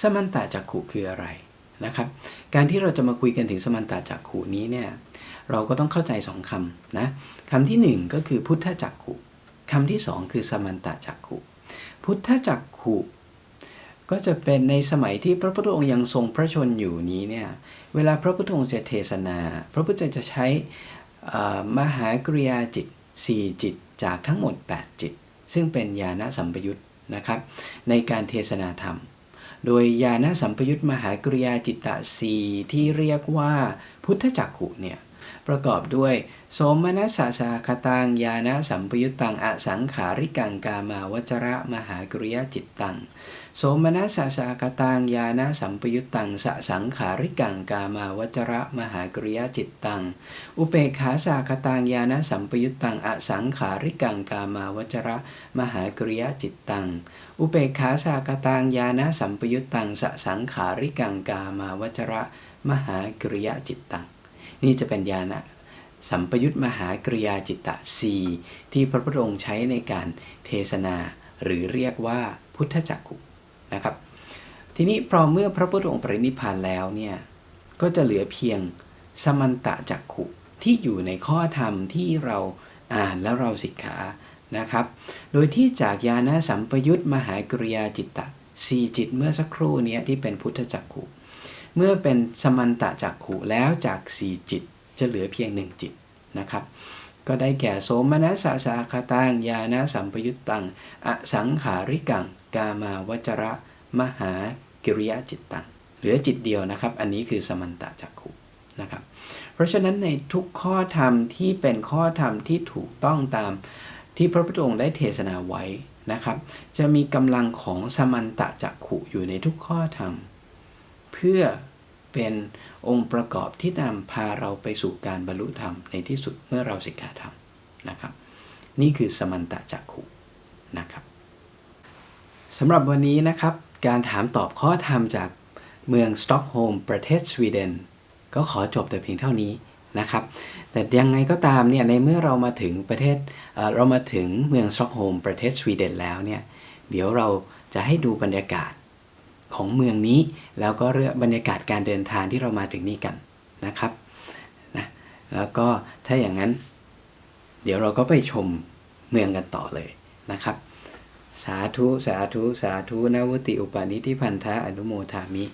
สมันตจักขุคืออะไรนะครับ การที่เราจะมาคุยกันถึงสมันตจักขุนี้เนี่ยเราก็ต้องเข้าใจสองคำนะคำที่หนึ่งก็คือพุทธจักขุคำที่สองคือสมันตจักขุพุทธจักขุก็จะเป็นในสมัยที่พระพุทธองค์ยังทรงพระชนอยู่นี้เนี่ยเวลาพระพุทธองค์จะเทศนา พระพุทธเจ้าจะใช้มหากริยาจิต 4 จิตจากทั้งหมด 8 จิต ซึ่งเป็นญาณสัมปยุตนะครับในการเทศนาธรรม โดยญาณสัมปยุตมหากริยาจิตตะสีที่เรียกว่าพุทธจักขุเนี่ย ประกอบด้วย โสมนัสสาสาคตังญาณสัมปยุตตัง อสังขาริกังกามาวจระมหากริยจิตตัง โสมนัสสาสากตังญาณสัมปยุตตัง สสังขาริกังกามาวจระมหากริยจิตตัง อุเปขาสากตังญาณสัมปยุตตัง อสังขาริกังกามาวจระมหากริยจิตตัง อุเปขาสากตังญาณสัมปยุตตัง สสังขาริกังกามาวจระมหากริยจิตตัง นี่จะเป็นญาณสัมปยุตมหากริยาจิตตะสีที่พระพุทธองค์ใช้ในการเทศนาหรือเรียกว่าพุทธจักขุนะครับ ทีนี้พอเมื่อพระพุทธองค์ปรินิพานแล้วเนี่ยก็จะเหลือเพียงสมันตะจักขุที่อยู่ในข้อธรรมที่เราอ่านแล้วเราสิกขานะครับ โดยที่จากยาณสัมปยุตมหากริยาจิตตะสี่จิตเมื่อสักครู่นี้ที่เป็นพุทธจักขุ เมื่อเป็นสมันตะจักขุแล้วจากสี่จิตจะเหลือเพียงหนึ่งจิตนะครับ ก็ได้แก่โสมนัสสาสาคาตังยานะสัมปยุตตัง อสังขาริกัง กามาวจระ มหากิริยาจิตตัง เหลือจิตเดียวนะครับ อันนี้คือสมันตะจักขุนะครับ เพราะฉะนั้นในทุกข้อธรรมที่เป็นข้อธรรมที่ถูกต้องตามที่พระพุทธองค์ได้เทศนาไว้นะครับ จะมีกำลังของสมันตะจักขุอยู่ในทุกข้อธรรม เพื่อ เป็นองค์ประกอบที่นำพาเราไปสู่การบรรลุธรรมในที่สุดเมื่อเราสิกขาธรรมนะครับ นี่คือสมันตะจักขุนะครับสำหรับวันนี้นะครับ การถามตอบข้อธรรมจากเมืองสต็อกโฮล์มประเทศสวีเดน ก็ขอจบแต่เพียงเท่านี้นะครับ แต่ยังไงก็ตามเนี่ยในเมื่อเรามาถึงประเทศเเรามาถึงเมืองสต็อกโฮล์มประเทศสวีเดนแล้วเนี่ยเดี๋ยวเราจะให้ดูบรรยากาศ ของเมืองนี้ แล้วก็เรื่องบรรยากาศการเดินทางที่เรามาถึงนี่กันนะครับนะแล้วก็ถ้าอย่างนั้น เดี๋ยวเราก็ไปชมเมืองกันต่อเลยนะครับ สาธุ สาธุ สาธุนวติอุปาณิธิพันธะอนุโมทามิ